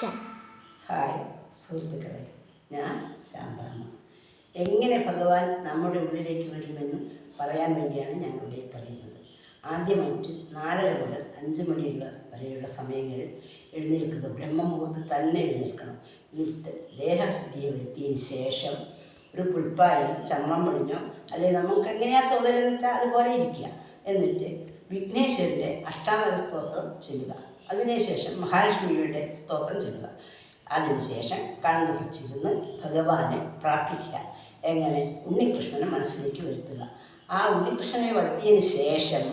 Hi സുഹൃത്തുക്കളെ. ഞാൻ ശാന്താമ്മ എങ്ങനെ ഭഗവാൻ നമ്മുടെ ഉള്ളിലേക്ക് വരുമെന്ന് പറയാൻ വേണ്ടിയാണ് ഞാൻ ഇവിടെ പറയുന്നത്. ആദ്യമായിട്ട് നാലര മുതൽ അഞ്ച് മണിയുള്ള വരെയുള്ള സമയങ്ങളിൽ എഴുന്നേൽക്കുക ബ്രഹ്മമുഖത്ത് തന്നെ എഴുന്നേൽക്കണം. എന്നിട്ട് ദേഹശുദ്ധിയെ വരുത്തിയതിന് ശേഷം ഒരു പുൽപ്പായും ചമ്മം പൊടിഞ്ഞോ അല്ലെങ്കിൽ നമുക്ക് എങ്ങനെയാ സൗകര്യം എന്ന് വെച്ചാൽ അതുപോലെ ഇരിക്കുക. എന്നിട്ട് വിഘ്നേശ്വരന്റെ അഷ്ടാമര സ്തോത്രം ചെല്ലുക അതിനുശേഷം മഹാലക്ഷ്മിയുടെ സ്തോത്രം ചെയ്യുക അതിനുശേഷം കണ്ണുറച്ചിരുന്ന് ഭഗവാനെ പ്രാർത്ഥിക്കുക. എങ്ങനെ? ഉണ്ണികൃഷ്ണനെ മനസ്സിലേക്ക് വരുത്തുക. ആ ഉണ്ണികൃഷ്ണനെ വരുത്തിയതിന് ശേഷം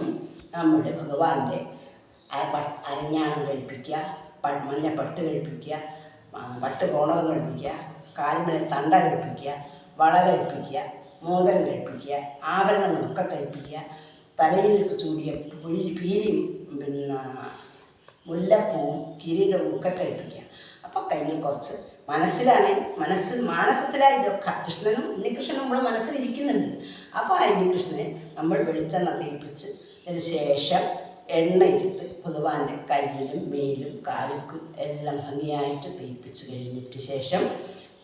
നമ്മുടെ ഭഗവാന്റെ അരഞ്ഞാണം കഴിപ്പിക്കുക മഞ്ഞ പട്ട് കഴിപ്പിക്കുക പട്ട് കോണകം കഴിപ്പിക്കുക കാലുമേലെ തണ്ട കഴിപ്പിക്കുക വള കഴിപ്പിക്കുക മോതിരം കഴിപ്പിക്കുക ആഭരണങ്ങളൊക്കെ കഴിപ്പിക്കുക തലയിൽ ചൂടിയ പീലിയും പിന്നെ മുല്ലപ്പൂവും കിരീടവും ഒക്കെ കഴിപ്പിക്കുക അപ്പോൾ കയ്യിൽ കുറച്ച് മനസ്സിലാണ് മനസ്സ് മാനസത്തിലായി ഇതൊക്കെ. കൃഷ്ണനും ഉണ്ണികൃഷ്ണനും നമ്മൾ മനസ്സിലിരിക്കുന്നുണ്ട് അപ്പോൾ ആ ഉണ്ണികൃഷ്ണനെ നമ്മൾ വെളിച്ചെണ്ണ തേപ്പിച്ച് അതിന് ശേഷം എണ്ണയിട്ട് ഭഗവാന്റെ കയ്യിലും മേലും കാലുക്കും എല്ലാം ഭംഗിയായിട്ട് തേപ്പിച്ച് കഴിഞ്ഞിട്ട് ശേഷം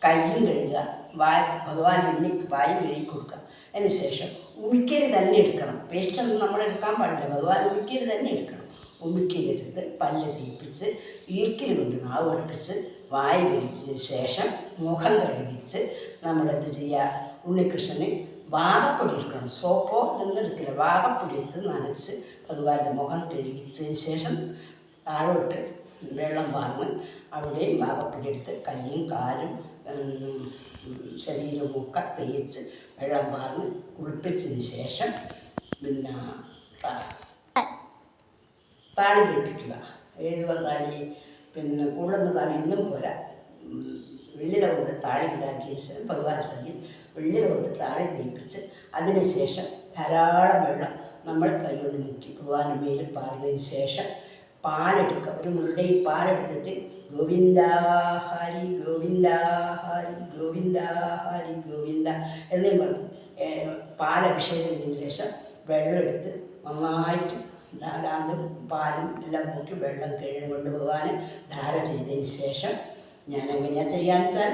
കയ്യും കഴുകുക വായ ഭഗവാൻ ഉണ്ണി വായും കഴുകി കൊടുക്കുക. അതിന് ശേഷം ഉമിക്കരി തന്നെ എടുക്കണം. പേസ്റ്റൊന്നും നമ്മൾ എടുക്കാൻ പാടില്ല. ഭഗവാൻ ഉമിക്കരി തന്നെ എടുക്കണം. ഉമിക്കയിലെടുത്ത് പല്ല് തീപ്പിച്ച് ഈർക്കിൽ കൊണ്ട് നാവ് അടുപ്പിച്ച് വായ പിടിച്ചതിന് ശേഷം മുഖം കഴുകിച്ച് നമ്മളെന്ത് ചെയ്യുക ഉണ്ണികൃഷ്ണന് വാഗപ്പൊടി എടുക്കണം. സോപ്പോ ഒന്നും എടുക്കില്ല വാഗപ്പൊടി എടുത്ത് നനച്ച് ഭഗവാന്റെ മുഖം കഴുകിച്ചതിന് ശേഷം താഴോട്ട് വെള്ളം വാർന്ന് അവിടെയും വാഗപ്പൊടി എടുത്ത് കൈയും കാലും ശരീരവും ഒക്കെ തേച്ച് വെള്ളം വാർന്ന് കുളിപ്പിച്ചതിന് ശേഷം പിന്നെ താളി തെറ്റിക്കുക ഏത് താളി പിന്നെ കൂടുന്ന താളി ഇന്നും പോരാ. വെള്ളില കൊണ്ട് താളി ഉണ്ടാക്കിയ ശേഷം ഭഗവാൻ തലയിൽ വെള്ളില കൊണ്ട് താളി തേപ്പിച്ച് അതിനുശേഷം ധാരാളം വെള്ളം നമ്മൾ കൈകൊണ്ട് മുക്കി ഭഗവാൻ മേലിൽ പാർന്നതിന് ശേഷം പാലെടുക്കുക. ഒരു മുരുടയിൽ പാലെടുത്തിട്ട് ഗോവിന്ദ ഹരി ഗോവിന്ദ ഹരി ഗോവിന്ദ ഗോവിന്ദ എന്നും പറഞ്ഞു പാലഭിഷേകത്തിന് ശേഷം വെള്ളമെടുത്ത് നന്നായിട്ട് ധാരാളം പാലും എല്ലാം കൂട്ടി വെള്ളം കഴിഞ്ഞ് കൊണ്ടുപോകാൻ ധാര ചെയ്തതിന് ശേഷം ഞാൻ എങ്ങനെയാ ചെയ്യാന്ന് വെച്ചാൽ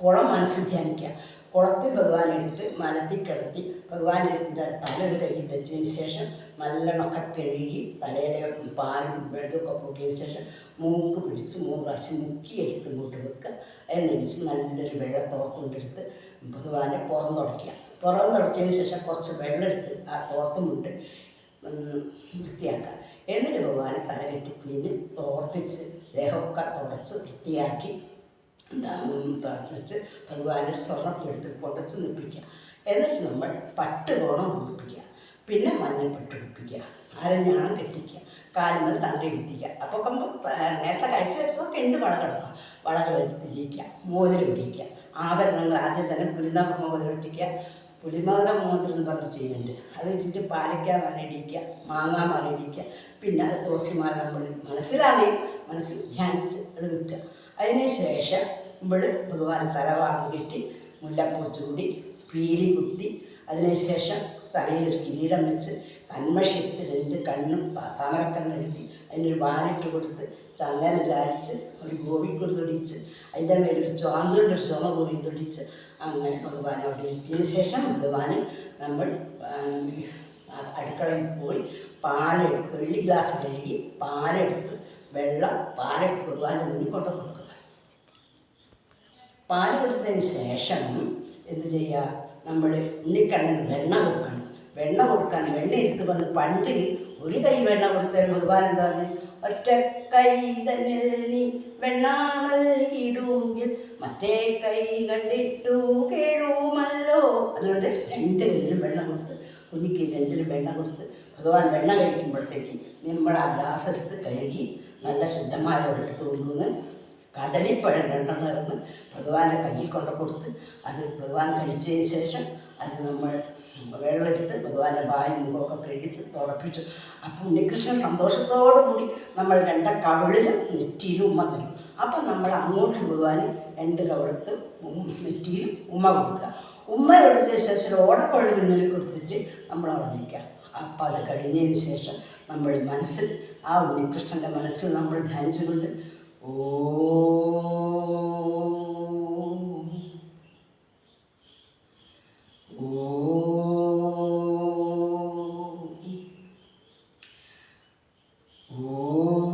കുളം മനസ്സിൽ ധ്യാനിക്കുക. കുളത്തിൽ ഭഗവാൻ എടുത്ത് മനത്തിൽ കിടത്തി ഭഗവാന്റെ തല ഒരു കയ്യിൽ വെച്ചതിന് ശേഷം നല്ലോണമൊക്കെ കഴുകി തലയിലെ പാലും വെള്ളമൊക്കെ പൊട്ടിയതിന് ശേഷം മൂക്ക് പിടിച്ച് മൂന്ന് പ്രാവശ്യം മുക്കി എടുത്ത് ഇങ്ങോട്ട് വെക്കുക. എന്നിടിച്ച് നല്ലൊരു വെള്ളത്തോർത്തുകൊണ്ടെടുത്ത് ഭഗവാനെ പുറം തുടയ്ക്കുക. പുറം തുടച്ചതിന് ശേഷം കുറച്ച് വെള്ളം എടുത്ത് ആ തോർത്തുമുണ്ട് വൃത്തിയാക്കുക എന്നിട്ട് ഭഗവാനെ തല കെട്ടി പിഴിഞ്ഞ് തോർത്തിച്ച് ദേഹമൊക്കെ തുടച്ച് വൃത്തിയാക്കി പ്രാർത്ഥിച്ച് ഭഗവാനെ സ്വർണപ്പെടുത്തി പൊടച്ച് നിൽപ്പിക്കുക. എന്നിട്ട് നമ്മൾ പട്ട് കോണം ഉടുപ്പിക്കുക പിന്നെ മഞ്ഞൾപ്പെട്ട് ഉടുപ്പിക്കുക അരഞ്ഞാണം കെട്ടിക്കുക. കാലുമൽ തണ്ട എടുത്തിക്കുക അപ്പോൾ നേരത്തെ കഴിച്ചു വെച്ചതൊക്കെ ഉണ്ട് വളകളൊക്കെ. വളകൾ എടുത്തിരിക്കുക മോതിരം ഇടിക്കുക ആഭരണങ്ങൾ ആദ്യം തന്നെ പുലിനക മോതിരം ഇട്ടിക്കുക മൂത്രം മോതിരം എന്ന് പറഞ്ഞ് ചെയ്യുന്നുണ്ട്. അത് വെച്ചിട്ട് പാലയ്ക്ക മല മാങ്ങ മാങ്ങാ മല ഇടിക്കുക. പിന്നെ അത് തുളസിമാല നമ്മൾ മനസ്സിലാതെ മനസ്സിൽ ധ്യാനിച്ച് അത് വിട്ടുക അതിന് ശേഷം നമ്മൾ ഭഗവാൻ തലവാർന്ന് കെട്ടി മുല്ലപ്പൂ ചൂടി പീലി കുത്തി അതിനുശേഷം ശേഷം ഒരു കിരീടം വെച്ച് കന്മഷിട്ട് രണ്ട് കണ്ണും താമരക്കണ്ണ് എഴുതി അതിനൊരു വാനിട്ട് കൊടുത്ത് ചന്ദനം ചാരിച്ച് ഒരു ഗോപിക്കുറി തൊടിച്ച് അതിന്റെ മേലൊരു ചുവന്നുകൊണ്ട് ഒരു ചുമ ഗോപി തൊടിച്ച് അങ്ങനെ ഭഗവാൻ അവിടെ ഇരുത്തിയതിന് ശേഷം ഭഗവാന് നമ്മൾ അടുക്കളയിൽ പോയി പാലെടുത്ത് വെള്ളി ഗ്ലാസ് കഴുകി പാലെടുത്ത് വെള്ളം പാലെടുത്ത് ഭഗവാൻ മുന്നിൽ കൊണ്ട് കൊടുക്കുക. പാൽ കൊടുത്തതിന് ശേഷം എന്ത് ചെയ്യുക നമ്മൾ ഉണ്ണിക്കണ്ണൻ വെണ്ണ കൊടുക്കണം. വെണ്ണ കൊടുക്കാൻ വെണ്ണ എടുത്ത് വന്ന് പണ്ട് ഒരു കൈ വെണ്ണ കൊടുത്താൽ ഭഗവാൻ എന്താ പറഞ്ഞു? ഒറ്റ കൈ തന്നെ നീ വെണ്ണ മറ്റേ കൈ കണ്ടിട്ടു കേഴുമല്ലോ അതുകൊണ്ട് രണ്ട് കയ്യിലും വെള്ളം കൊടുത്ത് കുഞ്ഞിക്ക് രണ്ടിലും വെള്ളം കൊടുത്ത് ഭഗവാൻ വെള്ളം കഴിക്കുമ്പോഴത്തേക്ക് നമ്മൾ ആ ഗ്ലാസ് എടുത്ത് കഴുകി നല്ല ശുദ്ധമായ ഒരിടത്ത് കൊണ്ടുവന്ന് കടലിപ്പഴം രണ്ടെണ്ണം ഇറന്ന് ഭഗവാന്റെ കയ്യിൽ കൊണ്ട് കൊടുത്ത് അത് ഭഗവാൻ കഴിച്ചതിന് ശേഷം അത് നമ്മൾ വെള്ളമെടുത്ത് ഭഗവാന്റെ വായും മുഖമൊക്കെ കഴുകിച്ച് തുറപ്പിച്ചു അപ്പോൾ ഉണ്ണികൃഷ്ണൻ സന്തോഷത്തോടു കൂടി നമ്മൾ രണ്ട കവിളിലും നെറ്റിയിലും ഉമ്മ തരും. അപ്പം നമ്മൾ അങ്ങോട്ട് പോകാൻ രണ്ട് കവളത്ത് ഉം നെറ്റിയിലും ഉമ്മ കൊടുക്കുക. ഉമ്മ കൊടുത്തതിന് ശേഷം ഓടപ്പള്ളി പിന്നിൽ കൊടുത്തിട്ട് നമ്മൾ അവിടെ അപ്പം അത് കഴിഞ്ഞതിന് ശേഷം നമ്മൾ മനസ്സിൽ ആ ഉണ്ണികൃഷ്ണന്റെ മനസ്സിൽ നമ്മൾ ധ്യാനിച്ചുകൊണ്ട് ഓം ഓം ഓം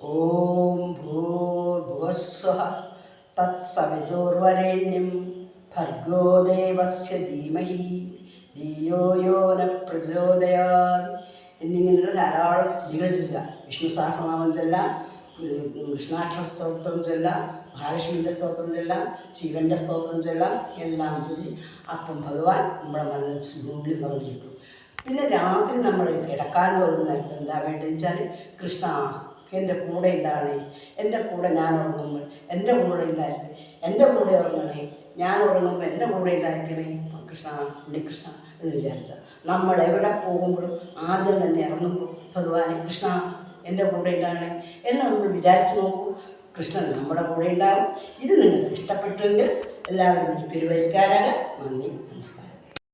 ഓം ഭൂർഭുവസ്വഃ തത്സവിതുർവരേണ്യം എന്നിങ്ങനെയുള്ള ധാരാളം സ്ത്രീകൾ ചൊല്ലുക. വിഷ്ണു സഹസ്രനാമം ചെല്ലാം കൃഷ്ണാക്ഷ സ്തോത്രം ചൊല്ലാം മഹാലക്ഷ്മിന്റെ സ്തോത്രം ചൊല്ലാം ശിവന്റെ സ്തോത്രം ചൊല്ലാം എല്ലാം ചൊല്ലി അപ്പം ഭഗവാൻ നമ്മുടെ മനസ്സിനുള്ളിൽ നിറഞ്ഞിട്ടു പിന്നെ രാത്രി നമ്മൾ കിടക്കാൻ പോകുന്ന നേരത്ത് എന്താ വേണ്ടതെന്ന് വെച്ചാൽ കൃഷ്ണ എന്റെ കൂടെ ഉണ്ടാകണേ എന്റെ കൂടെ ഞാൻ ഉറങ്ങുമ്പോൾ. എന്റെ കൂടെ ഉണ്ടായിരുന്നു എന്റെ കൂടെ ഉറങ്ങണേ. ഞാൻ ഉറങ്ങുമ്പോൾ എന്റെ കൂടെ ഉണ്ടായിരിക്കണേ കൃഷ്ണ ഉണ്ണികൃഷ്ണ എന്ന് വിചാരിച്ച. നമ്മൾ എവിടെ പോകുമ്പോഴും ആദ്യം തന്നെ ഇറങ്ങുമ്പോൾ ഭഗവാനെ കൃഷ്ണ എന്റെ കൂടെ ഉണ്ടാകണേ എന്ന് നമ്മൾ വിചാരിച്ചു നോക്കൂ. കൃഷ്ണൻ നമ്മുടെ കൂടെ ഉണ്ടാകും ഇത് നിങ്ങൾക്ക് ഇഷ്ടപ്പെട്ടുവെങ്കിൽ എല്ലാവരും എനിക്ക് നന്ദി നമസ്കാരം.